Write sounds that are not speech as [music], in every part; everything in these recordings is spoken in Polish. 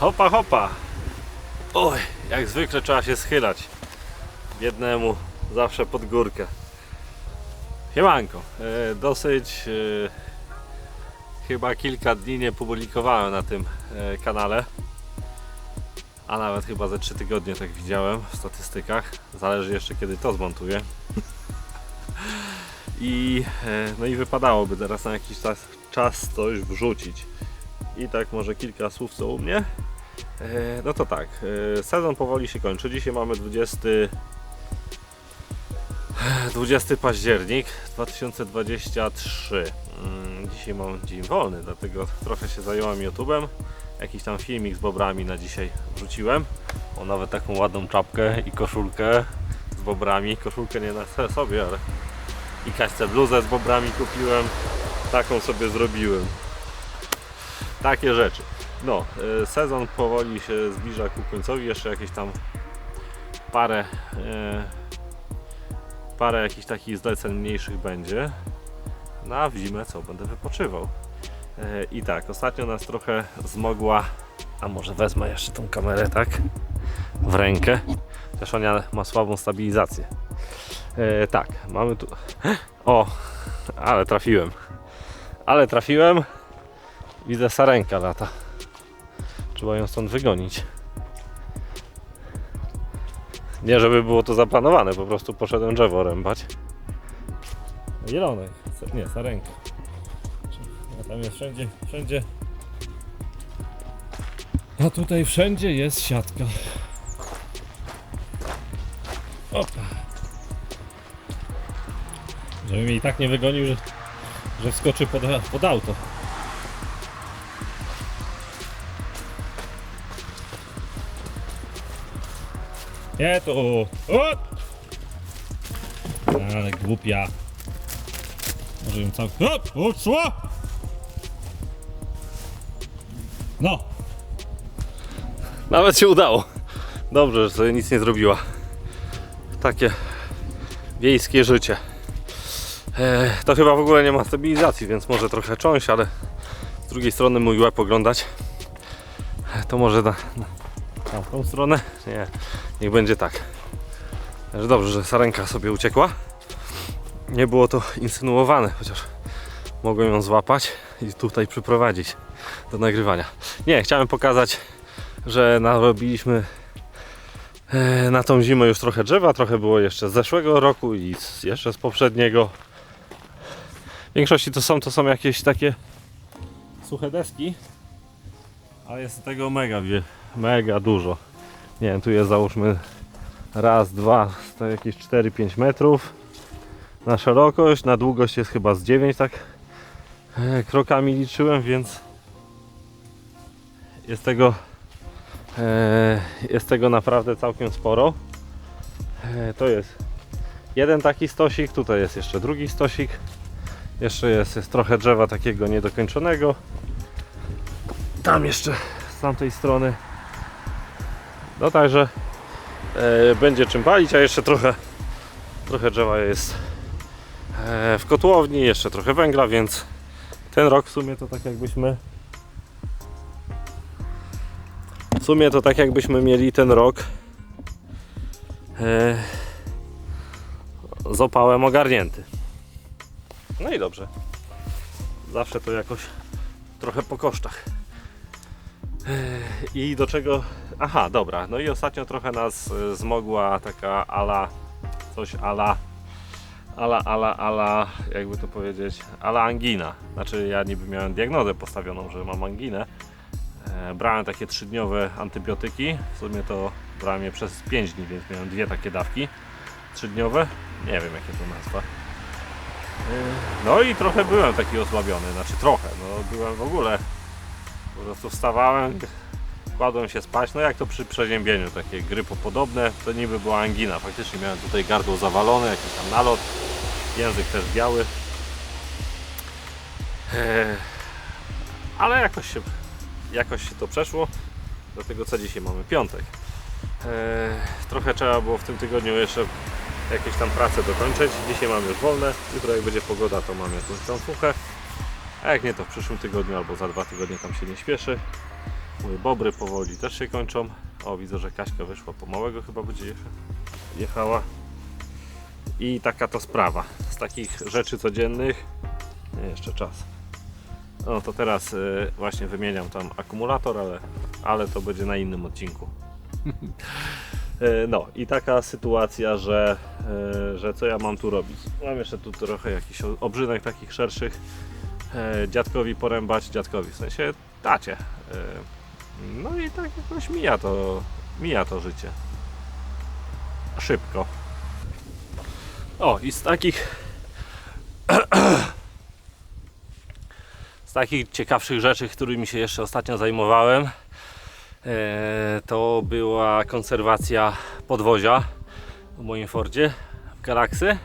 Hopa, hopa. Oj, jak zwykle trzeba się schylać. Biednemu zawsze pod górkę. Siemanko. E, dosyć e, chyba kilka dni nie publikowałem na tym e, kanale. A nawet chyba ze 3 tygodnie tak widziałem w statystykach. Zależy jeszcze kiedy to zmontuję. I, e, no i wypadałoby teraz na jakiś czas coś wrzucić. I tak może kilka słów co u mnie. E, No to tak, e, sezon powoli się kończy. Dzisiaj mamy 20, 20 październik 2023. Mm, Dzisiaj mam dzień wolny, dlatego trochę się zająłem YouTube'em. Jakiś tam filmik z bobrami na dzisiaj wrzuciłem. O nawet taką ładną czapkę i koszulkę z bobrami. Koszulkę nie na sobie, ale i kaśce bluzę z bobrami kupiłem. Taką sobie zrobiłem. Takie rzeczy. No, e, sezon powoli się zbliża ku końcowi. Jeszcze jakieś tam parę e, parę jakichś takich zleceń mniejszych będzie. No a w zimę co? Będę wypoczywał. E, I tak, ostatnio nas trochę zmogła. A może wezmę jeszcze tą kamerę, tak? W rękę. Też ona ma słabą stabilizację. E, tak, mamy tu. [gasps] O, ale trafiłem. Ale trafiłem. Widzę sarenka lata. Trzeba ją stąd wygonić. Nie, żeby było to zaplanowane, po prostu poszedłem drzewo rębać. Zielone, nie, sarenka. A tam jest wszędzie, wszędzie. A tutaj wszędzie jest siatka. Opa. Żeby mnie i tak nie wygonił, że, że wskoczy pod, pod auto. Nie to. O! Ale głupia. Może ją cał... O! Uszło! No! Nawet się udało. Dobrze, że sobie nic nie zrobiła. Takie wiejskie życie. To chyba w ogóle nie ma stabilizacji, więc może trochę cząść, ale z drugiej strony mój łeb oglądać. To może na, na tamtą stronę? Nie, niech będzie tak. Także dobrze, że sarenka sobie uciekła. Nie było to insynuowane, chociaż mogłem ją złapać i tutaj przyprowadzić do nagrywania. Nie, chciałem pokazać, że narobiliśmy e, na tą zimę już trochę drzewa, trochę było jeszcze z zeszłego roku i jeszcze z poprzedniego. W większości to są, to są jakieś takie suche deski, ale jest tego mega, mega dużo. Nie wiem, tu jest załóżmy raz, dwa, to jakieś 4-5 metrów na szerokość, na długość jest chyba z 9 tak e, krokami liczyłem, więc jest tego e, jest tego naprawdę całkiem sporo. E, to jest jeden taki stosik, tutaj jest jeszcze drugi stosik. Jeszcze jest, jest trochę drzewa takiego niedokończonego. Tam jeszcze z tamtej strony. No także e, będzie czym palić, a jeszcze trochę trochę drzewa jest e, w kotłowni, jeszcze trochę węgla, więc ten rok w sumie to tak jakbyśmy w sumie to tak jakbyśmy mieli ten rok e, z opałem ogarnięty. No i dobrze. Zawsze to jakoś trochę po kosztach. E, I do czego. Aha, dobra. No i ostatnio trochę nas e, zmogła taka ala. Coś ala. Ala, ala, ala, jakby to powiedzieć, ala angina. Znaczy, ja niby miałem diagnozę postawioną, że mam anginę. E, brałem takie trzydniowe antybiotyki. W sumie to brałem je przez 5 dni, więc miałem dwie takie dawki trzydniowe. Nie wiem, jakie to nazwa. No i trochę byłem taki osłabiony, znaczy trochę, no byłem w ogóle, po prostu wstawałem, kładłem się spać, no jak to przy przeziębieniu, takie grypopodobne, to niby była angina, faktycznie miałem tutaj gardło zawalone, jakiś tam nalot, język też biały, Eee, ale jakoś się, jakoś się to przeszło, dlatego co dzisiaj mamy piątek. Eee, trochę trzeba było w tym tygodniu jeszcze jakieś tam prace dokończyć. Dzisiaj mam już wolne. Jutro jak będzie pogoda, to mam jakąś tam fuchę. A jak nie, to w przyszłym tygodniu albo za dwa tygodnie tam się nie śpieszy. Moje bobry powoli też się kończą. O, widzę, że Kaśka wyszła po małego, chyba będzie jecha- jechała. I taka to sprawa. Z takich rzeczy codziennych. Nie, jeszcze czas. No to teraz y, właśnie wymieniam tam akumulator, ale, ale to będzie na innym odcinku. E, [laughs] No i taka sytuacja, że, e, że co ja mam tu robić? Mam jeszcze tu trochę jakichś obrzynek takich szerszych. E, Dziadkowi porębać, dziadkowi w sensie tacie. E, No i tak jakoś mija to, mija to życie. Szybko. O i z takich [clears throat] z takich ciekawszych rzeczy, którymi się jeszcze ostatnio zajmowałem, e, to była konserwacja podwozia w moim Fordzie w Galaxy.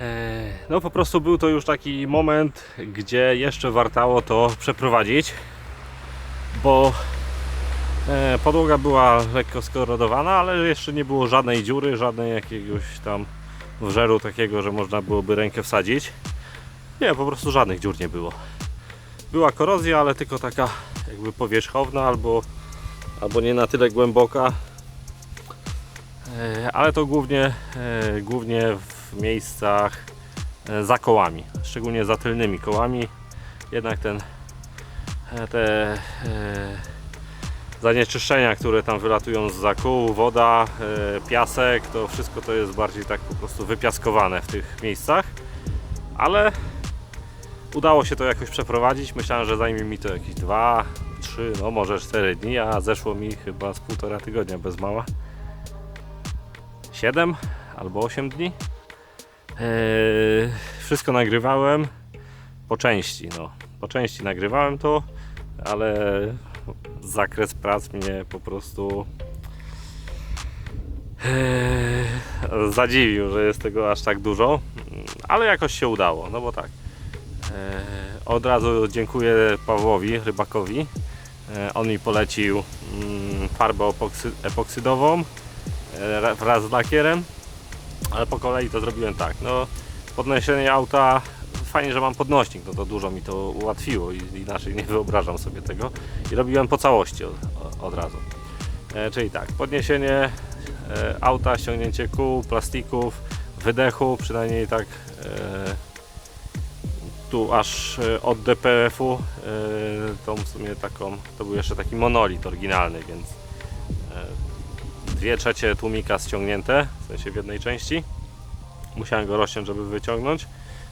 E, No po prostu był to już taki moment, gdzie jeszcze wartało to przeprowadzić, bo e, podłoga była lekko skorodowana, ale jeszcze nie było żadnej dziury, żadnej jakiegoś tam wrzeru takiego, że można byłoby rękę wsadzić. Nie, po prostu żadnych dziur nie było. Była korozja, ale tylko taka jakby powierzchowna albo, albo nie na tyle głęboka. E, Ale to głównie, głównie w miejscach e, za kołami, szczególnie za tylnymi kołami. Jednak ten, e, te e, zanieczyszczenia, które tam wylatują z kół, woda, piasek, to wszystko to jest bardziej tak po prostu wypiaskowane w tych miejscach. Ale udało się to jakoś przeprowadzić. Myślałem, że zajmie mi to jakieś 2, 3, no może 4 dni, a zeszło mi chyba z półtora tygodnia bez mała. 7 albo 8 dni. Eee, wszystko nagrywałem po części, no. Po części nagrywałem to, ale zakres prac mnie po prostu eee, zadziwił, że jest tego aż tak dużo, ale jakoś się udało, no bo tak. E, Od razu dziękuję Pawłowi Rybakowi. On mi polecił mm, farbę epoksy, epoksydową e, ra- wraz z lakierem, ale po kolei to zrobiłem tak. No, podniesienie auta, fajnie, że mam podnośnik, no to dużo mi to ułatwiło i inaczej nie wyobrażam sobie tego. I robiłem po całości od, od razu. E, Czyli tak, podniesienie e, auta, ściągnięcie kół, plastików, wydechu, przynajmniej tak e, tu aż e, od DPF-u e, tą w sumie taką, to był jeszcze taki monolit oryginalny, więc e, dwie trzecie tłumika ściągnięte, w sensie w jednej części. Musiałem go rozciąć, żeby wyciągnąć.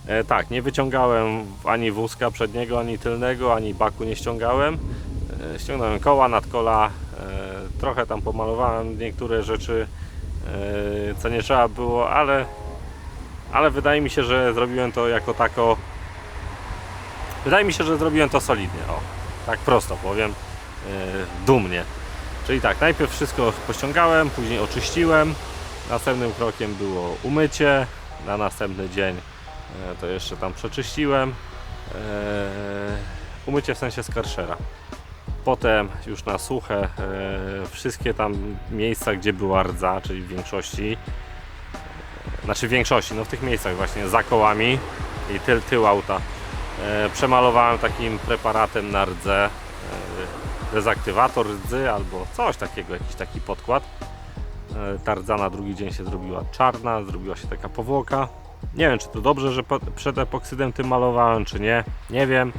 E, tak, nie wyciągałem ani wózka przedniego, ani tylnego, ani baku nie ściągałem. E, ściągnąłem koła, nadkola, e, trochę tam pomalowałem niektóre rzeczy, e, co nie trzeba było, ale, ale wydaje mi się, że zrobiłem to jako tako Wydaje mi się, że zrobiłem to solidnie. O, tak prosto powiem, yy, dumnie. Czyli tak, najpierw wszystko pościągałem, później oczyściłem. Następnym krokiem było umycie. Na następny dzień e, to jeszcze tam przeczyściłem. E, umycie w sensie skarszera. Potem już na suche e, wszystkie tam miejsca, gdzie była rdza, czyli w większości, znaczy w większości, no w tych miejscach właśnie za kołami i tył, tył auta Przemalowałem takim preparatem na rdze, dezaktywator rdzy albo coś takiego, jakiś taki podkład. E, Ta rdza na drugi dzień się zrobiła czarna, zrobiła się taka powłoka. Nie wiem, czy to dobrze, że przed epoksydem tym malowałem, czy nie. Nie wiem.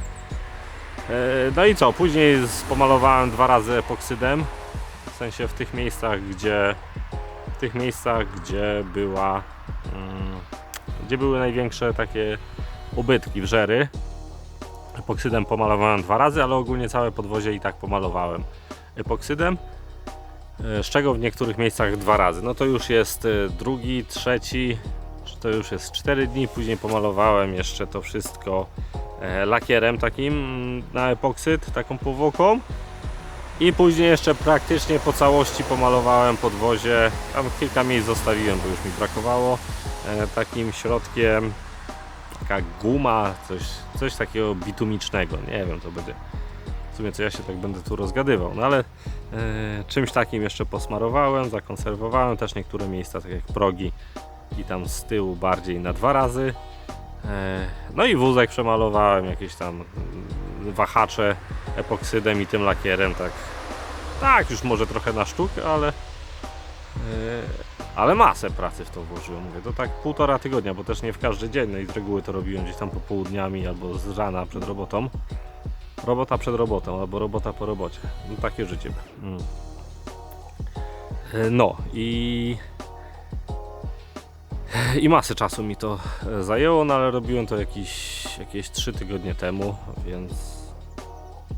E, No i co? Później pomalowałem dwa razy epoksydem. W sensie w tych miejscach, gdzie w tych miejscach, gdzie była mm, gdzie były największe takie ubytki, wrzery. Epoksydem pomalowałem dwa razy, ale ogólnie całe podwozie i tak pomalowałem epoksydem. e, Z czego w niektórych miejscach dwa razy. No to już jest e, drugi, trzeci, to już jest cztery dni. Później pomalowałem jeszcze to wszystko e, lakierem takim mm, na epoksyd, taką powłoką. I później jeszcze praktycznie po całości pomalowałem podwozie. Tam kilka miejsc zostawiłem, bo już mi brakowało. Takim środkiem taka guma, coś, coś takiego bitumicznego. Nie wiem, to będzie. W sumie co ja się tak będę tu rozgadywał, no ale e, czymś takim jeszcze posmarowałem, zakonserwowałem też niektóre miejsca, tak jak progi i tam z tyłu bardziej na dwa razy. E, no i wózek przemalowałem, jakieś tam mm, wahacze epoksydem i tym lakierem, tak. Tak, już może trochę na sztuk, ale. Yy, ale masę pracy w to włożyłem. Mówię, to tak półtora tygodnia, bo też nie w każdy dzień. No i z reguły to robiłem gdzieś tam popołudniami albo z rana przed robotą. Robota przed robotą, albo robota po robocie. No, takie życie. Mm. Yy, No i. I masę czasu mi to e, zajęło, no ale robiłem to jakieś, jakieś 3 tygodnie temu, więc,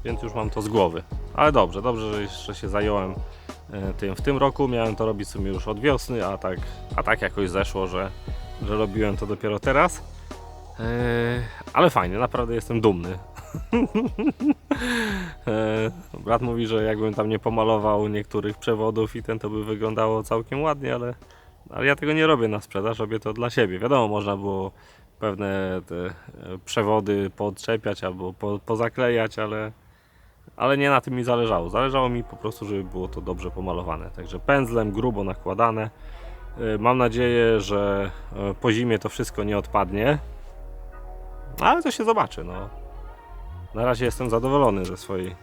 więc już mam to z głowy. Ale dobrze, dobrze, że jeszcze się zająłem e, tym w tym roku. Miałem to robić w sumie już od wiosny, a tak, a tak jakoś zeszło, że, że robiłem to dopiero teraz. E, ale fajnie, naprawdę jestem dumny. [laughs] E, Brat mówi, że jakbym tam nie pomalował niektórych przewodów i ten to by wyglądało całkiem ładnie, ale ale ja tego nie robię na sprzedaż, robię to dla siebie. Wiadomo, można było pewne te e, przewody podczepiać albo po, pozaklejać, ale, ale nie na tym mi zależało. Zależało mi po prostu, żeby było to dobrze pomalowane. Także pędzlem, grubo nakładane. E, Mam nadzieję, że e, po zimie to wszystko nie odpadnie. Ale to się zobaczy. No. Na razie jestem zadowolony ze swojej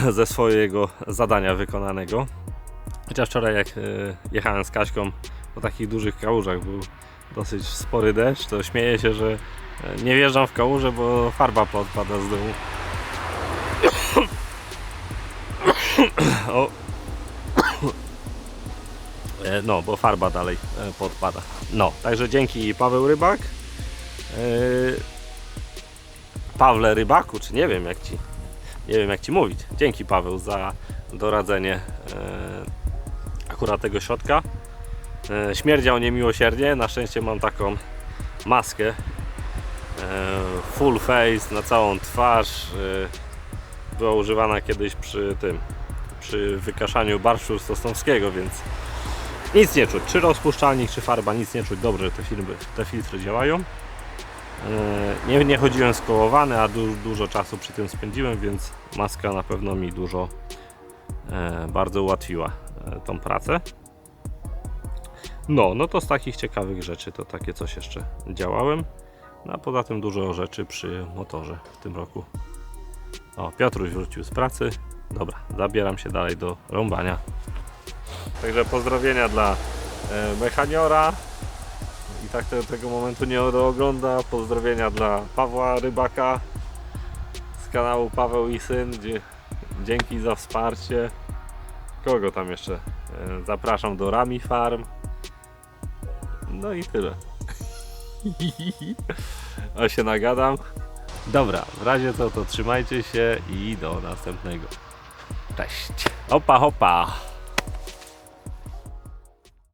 [coughs] ze swojego zadania wykonanego. Chociaż wczoraj jak e, jechałem z Kaśką po takich dużych kałużach był dosyć spory deszcz, to śmieję się, że nie wjeżdżam w kałużę, bo farba podpada z dołu. O. E, No, bo farba dalej e, podpada. No, także dzięki Paweł Rybak. E, Pawle Rybaku, czy nie wiem jak ci nie wiem jak ci mówić. Dzięki Paweł za doradzenie akurat tego środka. Śmierdział niemiłosiernie, na szczęście mam taką maskę full face na całą twarz. Była używana kiedyś przy tym, przy wykaszaniu barszczu sosnowskiego, więc nic nie czuć. Czy rozpuszczalnik, czy farba, nic nie czuć. Dobrze te, filmy, te filtry działają. E, Nie, nie chodziłem skołowany, a du, dużo czasu przy tym spędziłem, więc maska na pewno mi dużo e, bardzo ułatwiła e, tą pracę. No, no to z takich ciekawych rzeczy to takie coś jeszcze działałem. No, a poza tym dużo rzeczy przy motorze w tym roku. O, Piotruś wrócił z pracy. Dobra, zabieram się dalej do rąbania. Także pozdrowienia dla e, mechaniora. I tak te, tego momentu nie ogląda. Pozdrowienia dla Pawła Rybaka z kanału Paweł i Syn. Dzie, dzięki za wsparcie. Kogo tam jeszcze? E, Zapraszam do Rami Farm. No i tyle. [laughs] A się nagadam. Dobra, w razie co to trzymajcie się i do następnego. Cześć. Hopa hopa.